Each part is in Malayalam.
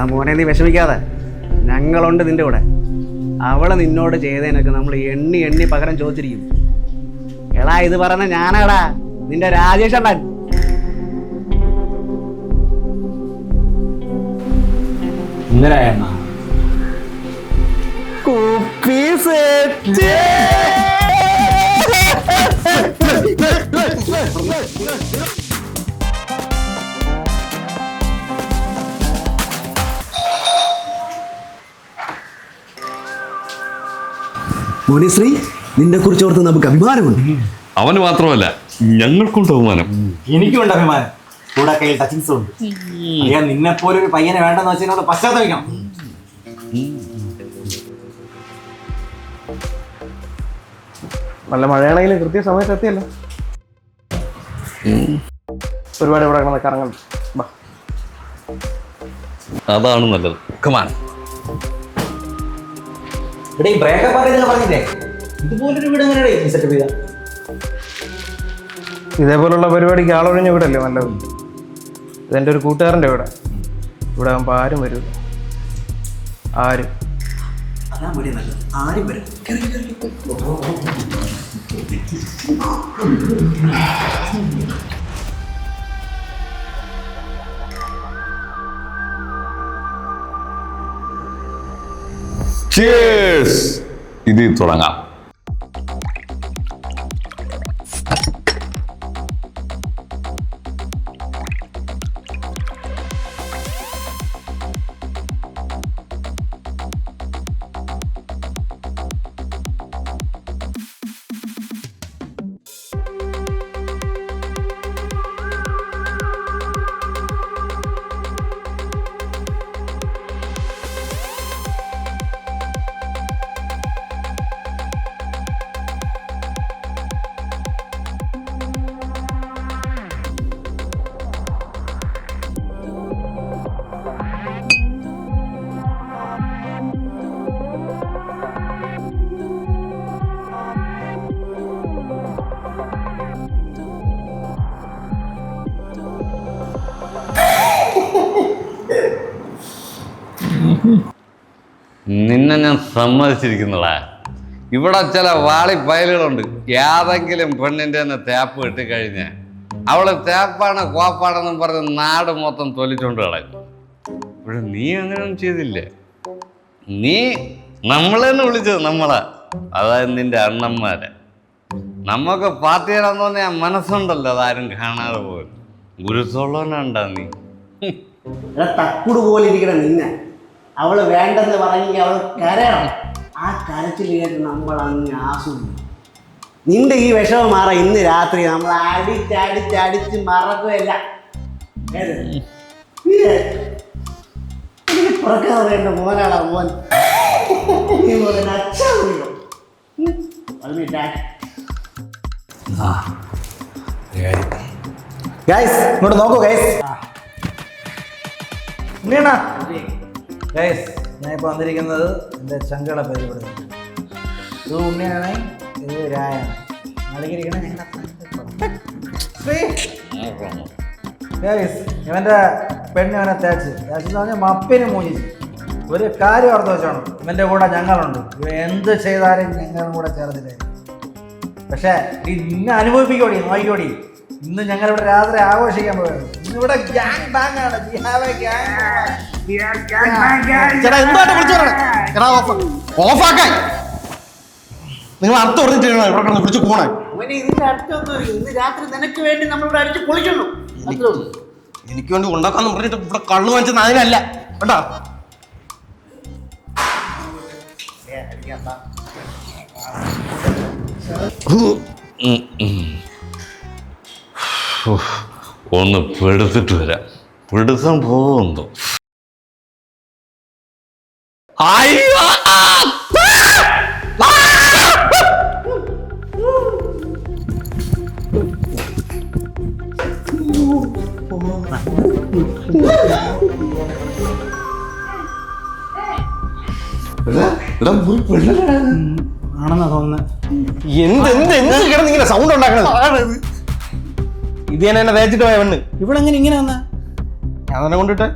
എടാ മോനെ നീ വിഷമിക്കാതെ. ഞങ്ങളുണ്ട് നിന്റെ കൂടെ. അവളെ നിന്നോട് ചെയ്തതിനൊക്കെ നമ്മൾ എണ്ണി എണ്ണി പകരം ചോദിച്ചിരിക്കും. എടാ ഇത് പറഞ്ഞ ഞാനാടാ. നിന്റെ രാജേഷ് അണ്ണൻ ഇന്നലെ കുപ്പി സെറ്റ് മോനിശ്രീ നിന്നെ കുറിച്ച് ഓർത്ത് നമുക്ക് അഭിമാനമുണ്ട്. അവന് മാത്രമല്ല ഞങ്ങൾക്കുണ്ട് ബഹുമാനം എനിക്കുണ്ട് അഭിമാനം. കൂടെ കയ്യിൽ ടച്ചിങ്സും ഉണ്ട്. അയ്യാ നിന്നെ പോലെ ഒരു പയ്യനെ വേണ്ടെന്ന് വെച്ചതിനോട് പശ്ചാത്തപിക്കണം. നല്ല മഴയാണെങ്കിലും കൃത്യ സമയത്ത് എത്തിയല്ലോ. ഒരുപാട് ഇവിടെ കിടന്ന് അതാണ് നല്ലത്. കമാൻ ഇവിടെ ഈ ബ്രേക്കപ്പ് പറയുന്നത് പറഞ്ഞില്ലേ? ഇതുപോലൊരു വീട് എങ്ങനെയാണ് സെറ്റപ്പ് ചെയ്ത? ഇതേപോലുള്ള പരിപാടിക്ക് ആളൊഴിഞ്ഞ വീടല്ലേ നല്ലത്? ഇതെന്റെ ഒരു കൂട്ടുകാരന്റെ വീട്. ഇവിടെ ആകുമ്പോൾ ആരും വരും ആരും? അതാ മതി നല്ലത്. ആരും വരും Cheers! ഇതിൽ തുടങ്ങാം നിന്നെ ഞാൻ സമ്മതിച്ചിരിക്കുന്നതാ ഇവിടെ ചില വാളി പയലുകളുണ്ട് ഏതെങ്കിലും പെണ്ണിന്റെ തന്നെ തേപ്പ് കിട്ടി അവൾ തേപ്പാണ് കോപ്പാണെന്നും പറഞ്ഞ് നാട് മൊത്തം തൊലിച്ചുകൊണ്ട് കളയും ഇവിടെ നീ അങ്ങനെയൊന്നും ചെയ്തില്ലേ? നീ നമ്മളെന്ന് വിളിച്ചത് നമ്മളെ. അതായത് നിന്റെ അണ്ണന്മാരെ. നമുക്ക് പാർട്ടി തോന്നിയ മനസ്സുണ്ടല്ലോ അതാരും കാണാതെ പോലും ഗുരുസോളോനുണ്ടാ നീ. തക്കുട് പോലെ ഇരിക്കണം നിന്നെ. അവൾ വേണ്ടെന്ന് പറഞ്ഞെങ്കിൽ അവൾ കരയണം. ആ കരച്ചിൽ കേട്ട് നമ്മൾ അങ്ങ് ആസ്വദിക്കും. നിന്റെ ഈ വിഷമം മാറാം ഇന്ന് രാത്രി നമ്മൾ അടിച്ച് അടിച്ച് അടിച്ച് മറക്കുകയല്ല. പുറക്കാൻ പറയേണ്ട മോനാടാ മോൻ. നീ മോനെ അച്ഛാ വിളിക്കും ഉം. പറഞ്ഞിട്ടാ ഗൈസ് ഇങ്ങോട്ട് നോക്കൂ ഗൈസ് ഗൈസ് ഞാൻ ഇപ്പോൾ വന്നിരിക്കുന്നത് എന്റെ ചങ്കള പരിപാടി ഇത് ഉണ്ണിയാണ് ഇത് രായാണ് ഗൈസ് ഇവന്റെ പെണ്ണ് ഇവനെ തേച്ച്. തേച്ചെന്ന് പറഞ്ഞാൽ മപ്പിന് മൂഞ്ചിച്ച് ഒരു കാര്യം ഓർത്ത് വെച്ചോണം. ഇവന്റെ കൂടെ ഞങ്ങളുണ്ട്. ഇവ എന്ത് ചെയ്താലും ഞങ്ങളും കൂടെ ചേർന്നില്ല? പക്ഷേ ഈ നിന്നെ അനുഭവിപ്പിക്കോടി നോക്കിക്കോടി. ഇന്ന് ഞങ്ങളിവിടെ രാത്രി ആഘോഷിക്കാൻ പോയത് ഇന്നിവിടെ ഗ്യാങ് ബാങ് ആണ്. We ചേട്ടാ വിളിച്ചു ഓഫ് ഓഫാക്കാൻ നിങ്ങൾ അർത്ഥം പറഞ്ഞിട്ടാണ് ഇവിടെ കിടന്ന് വിളിച്ച് പോണേ. എനിക്ക് വേണ്ടി ഉണ്ടാക്കാന്ന് പറഞ്ഞിട്ട് ഇവിടെ കള്ളു വാങ്ങിച്ചത് അതിനല്ല കേട്ടാ. ഒന്ന് പെടുത്തിട്ട് വരാം പിടുത്തം പോകുന്നു അയ്യോ! ആണെന്നാ തോന്നുന്നത് എന്ത് എന്ത് എന്ത് കിടന്ന് ഇങ്ങനെ സൗണ്ട് ഉണ്ടാക്കണത് ഇത് ഞാൻ എന്നെ തേച്ചിട്ട് പോയ പെണ്ണ്. ഇവിടെ എങ്ങനെ ഇങ്ങനെ വന്നാ? ഞാൻ തന്നെ കൊണ്ടിട്ടെ.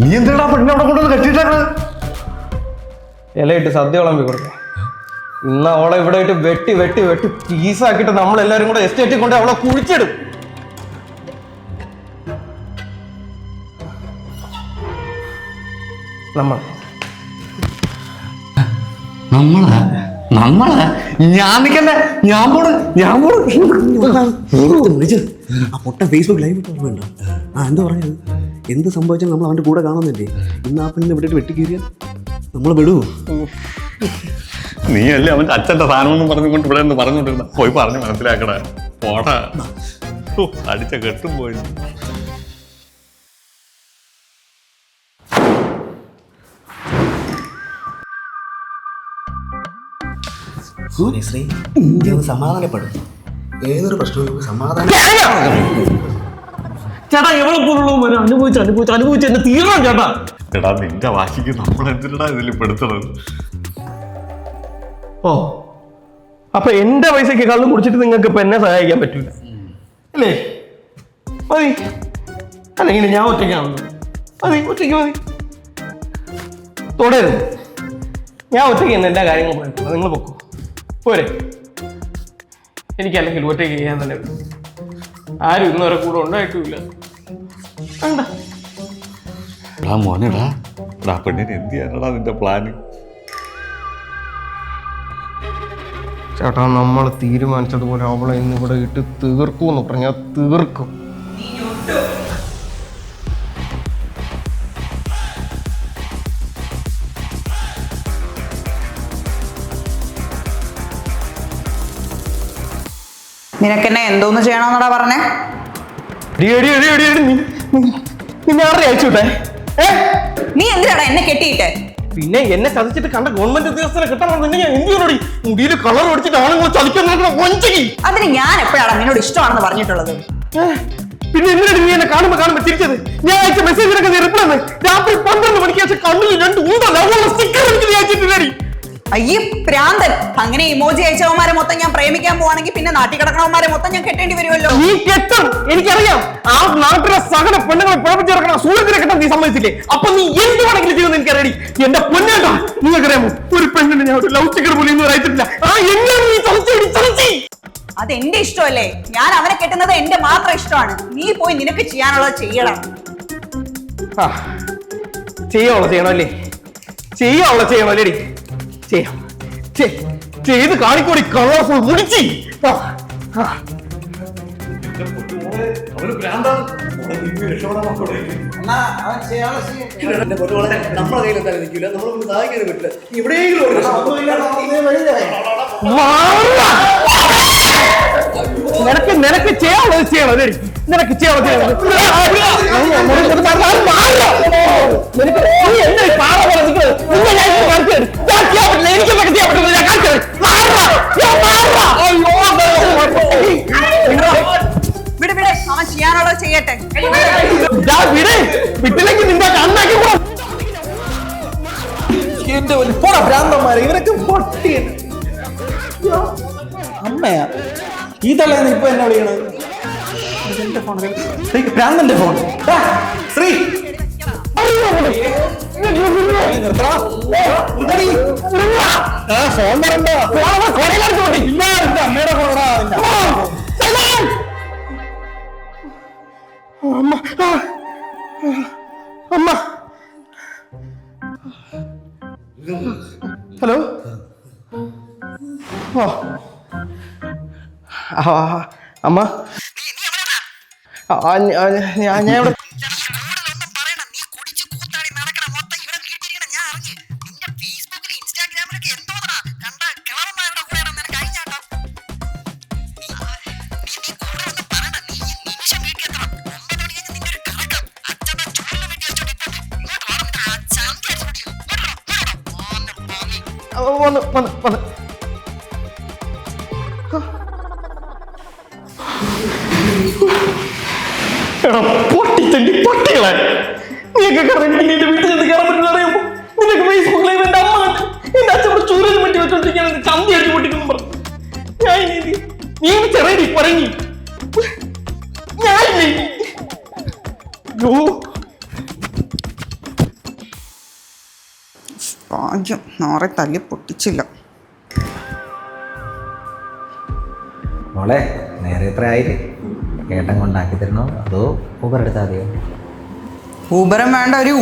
നീ എന്തിനാ പെണ്ണിനെ അവിടെ കൊണ്ടുവന്ന് കെട്ടിയിട്ടാണ് ഇലയിട്ട് സദ്യ വിളമ്പി കൊടുക്കാം. ഇന്ന് അവളെ ഇവിടെ ഇട്ട് വെട്ടി വെട്ടി വെട്ടി പീസാക്കിയിട്ട് നമ്മളെല്ലാരും കൂടെ എസ്റ്റേറ്റിൽ കൊണ്ട് അവളെ കുഴിച്ചിടും. നമ്മൾ. നമ്മളാ നമ്മളാ ഞാൻ നിക്കല്ലേ ഞാൻ പോണ് ഞാൻ പോണ്. ആ പൊട്ട ഫേസ്ബുക്ക് ലൈവ് ഇട്ട് ഓർമ്മയുണ്ടോ? ആ എന്താ പറഞ്ഞത്? എന്ത് സംഭവിച്ചാലും നമ്മൾ അവന്റെ കൂടെ കാണുന്നില്ലേ ഇന്ന് ആ പെണ്ണിനെ വിട്ടിട്ട് വെട്ടിക്കീറിയാൽ നമ്മൾ വിടുവോ? നീ അല്ലേ അവന്റെ അച്ഛന്റെ സാധനം എന്ന് പറഞ്ഞുകൊണ്ട് ഇവിടെ നിന്ന് പറഞ്ഞുകൊണ്ടിരുന്ന? പോയി പറഞ്ഞു മനസ്സിലാക്കണേ പോടാ. അടിച്ച കെട്ടും പോയി. ശ്രീ നീ ഒന്ന് സമാധാനപ്പെടും. ഏതൊരു പ്രശ്നവും നമുക്ക് സമാധാനം ചേട്ടാ എവിടെ പോലുള്ളൂ വരും അനുഭവിച്ച് അനുഭവിച്ച് അനുഭവിച്ച് എന്നെ തീരണം ചേട്ടാ? എടാ നിന്റെ വാശിക്ക് നമ്മൾ എന്തിനാ ഇതിൽ പെടുത്തണത് ഓ അപ്പൊ എന്റെ പൈസക്ക് കള്ളു കുടിച്ചിട്ട് നിങ്ങൾക്ക് ഇപ്പൊ എന്നെ സഹായിക്കാൻ പറ്റൂല? അല്ലേ? മതി. അല്ലെങ്കിൽ ഞാൻ ഒറ്റയ്ക്കാണ് മതി ഒറ്റയ്ക്ക് മതി. തുടരുത്. ഞാൻ ഒറ്റയ്ക്ക് തന്നെ എല്ലാ കാര്യങ്ങളും നിങ്ങൾ പൊക്കോ. പോരെ. എനിക്ക് അല്ലെങ്കിൽ ഒറ്റയ്ക്ക് ചെയ്യാൻ തന്നെ ആരും ഇന്നുവരെ കൂടെ ഉണ്ടായിട്ടില്ല. എടാ മോനെടാ. എടാ പെണ്ണിന് എന്ത് ചെയ്യാനടാ നിന്റെ പ്ലാന് ചേട്ടാ നമ്മൾ തീരുമാനിച്ചതുപോലെ അവളെ ഇന്നിവിടെ ഇട്ട് തീർക്കും എന്ന് പറഞ്ഞാൽ തീർക്കും. നിനക്കെന്നെ എന്തോന്ന് ചെയ്യണമെന്നടാ പറഞ്ഞേ? നീ- അയച്ചു എന്തിനാടാ എന്നെ കെട്ടിയിട്ടെ? പിന്നെ എന്നെ ചതിച്ചിട്ട് കണ്ട ഗവൺമെന്റ് ഉദ്യോഗസ്ഥരെ കിട്ടണം? നിന്നെ ഞാൻ എന്ത് മുടിയിൽ കളർ ഓടിച്ചിട്ട് ആണുങ്ങൾ ചതിക്കാൻ അതിന് ഞാൻ എപ്പോഴാണ് നിന്നോട് ഇഷ്ടമാണെന്ന് പറഞ്ഞിട്ടുള്ളത്? പിന്നെ എന്തിനാണ് നീ എന്നെ കാണുമ്പോ കാണുമ്പോ തിരിച്ചത് ഞാൻ അയച്ച മെസ്സേജിനൊക്കെ റിപ്ലൈ രാത്രി പന്ത്രണ്ട് മണിക്ക് ശേഷം കണ്ണിൽ രണ്ട് ഉണ്ടല്ലോ സ്റ്റിക്കർ എനിക്ക് നീ അയച്ചിട്ടില്ലടി. അയ്യേ പ്രാന്തൻ. അങ്ങനെ ഇമോജി അയച്ചവന്മാരെ മൊത്തം ഞാൻ പ്രേമിക്കാൻ പോവാണെങ്കിൽ പിന്നെ നാട്ടിൽ കിടക്കണവന്മാരെ മൊത്തം ഞാൻ കെട്ടേണ്ടി വരുമല്ലോ. നീ കെട്ടും. എനിക്കറിയാം. ആ നാട്ടിലെ സകല പെണ്ണുങ്ങളെ കുഴപ്പിച്ചിറക്കണം സൂര്യത്തിനെ കെട്ടാൻ നീ സമ്മതിച്ചില്ലേ? അപ്പൊ നീ എന്ത് വേണമെങ്കിലും ചെയ്യുമെന്ന് എനിക്കറിയടി എന്റെ പൊന്നേട്ടാ നിങ്ങൾക്കറിയാമോ? ഒരു പെണ്ണിന് ഞാൻ ഒരു ലവ് സ്റ്റിക്കർ പോലും ഇന്നും അയച്ചിട്ടില്ല. ആ എന്നെ നീ അത് എന്റെ ഇഷ്ടമല്ലേ? ഞാൻ അവനെ കെട്ടുന്നത് എന്റെ മാത്രം ഇഷ്ടമാണ്. നീ പോയി നിനക്ക് ചെയ്യാനുള്ളത് ചെയ്യണം. ചെയ്യാനുള്ള ചെയ്യണമല്ലേ ചെയ്യാനുള്ള ചെയ്യണമല്ലേടി ചെയ്യാം ചെയ്- ചെയ്ത് കാണിക്കോടി കളർഫുൾ മുടിച്ചി. നിനക്ക് നിനക്ക് ചെയ്യാനുള്ളത് ചെയ്യണം നിനക്ക് ചെയ്യാനുള്ളത് ചെയ്യണം നിനക്ക് നീ എന്നെ പാറ പോലെ നിൽക്കുന്നത് പറ്റില്ല എനിക്ക് പറ്റില്ല ഞാൻ ചെയ്യാനുള്ളത് ചെയ്യട്ടെ. ഞാൻ വിട്. വിട്ടില്ലെങ്കിൽ നിന്റെ കണ്ണാക്കി എന്റെ പോടാ ഭ്രാന്തന്മാരെ ഇവരൊക്കെ പൊട്ടി. അമ്മയാ. തള്ളേന്ന് ഇപ്പൊ എന്നെ വിളിക്കണത്? ഫോൺ. ഭ്രാന്തന്റെ ഫോൺ. ശ്രീ. ഫോൺ പറയണ്ട. ഇല്ല, എന്റെ അമ്മയുടെ ഫോണാ നിന്റെ. അമ്മ ആ. അമ്മ. ഹലോ? ഓ അമ്മ. ഞാൻ ഇവിടെ വന്ന് വന്ന് വന്ന് ഞാൻ വീട്ടിൽ നിന്ന് നിനക്ക് അമ്മ ചൂരൽ ഇത്? നീ ചെറിയ പറങ്ങി യോ നോറെ തല്ലി പൊട്ടിച്ചില്ല. മോളെ നേരെ എത്ര ആയില്ലേ? ഏട്ടൻ കൊണ്ടാക്കി തരണോ? അതോ ഊബർ എടുത്താൽ മതിയോ? ഊബറും വേണ്ട ഒരു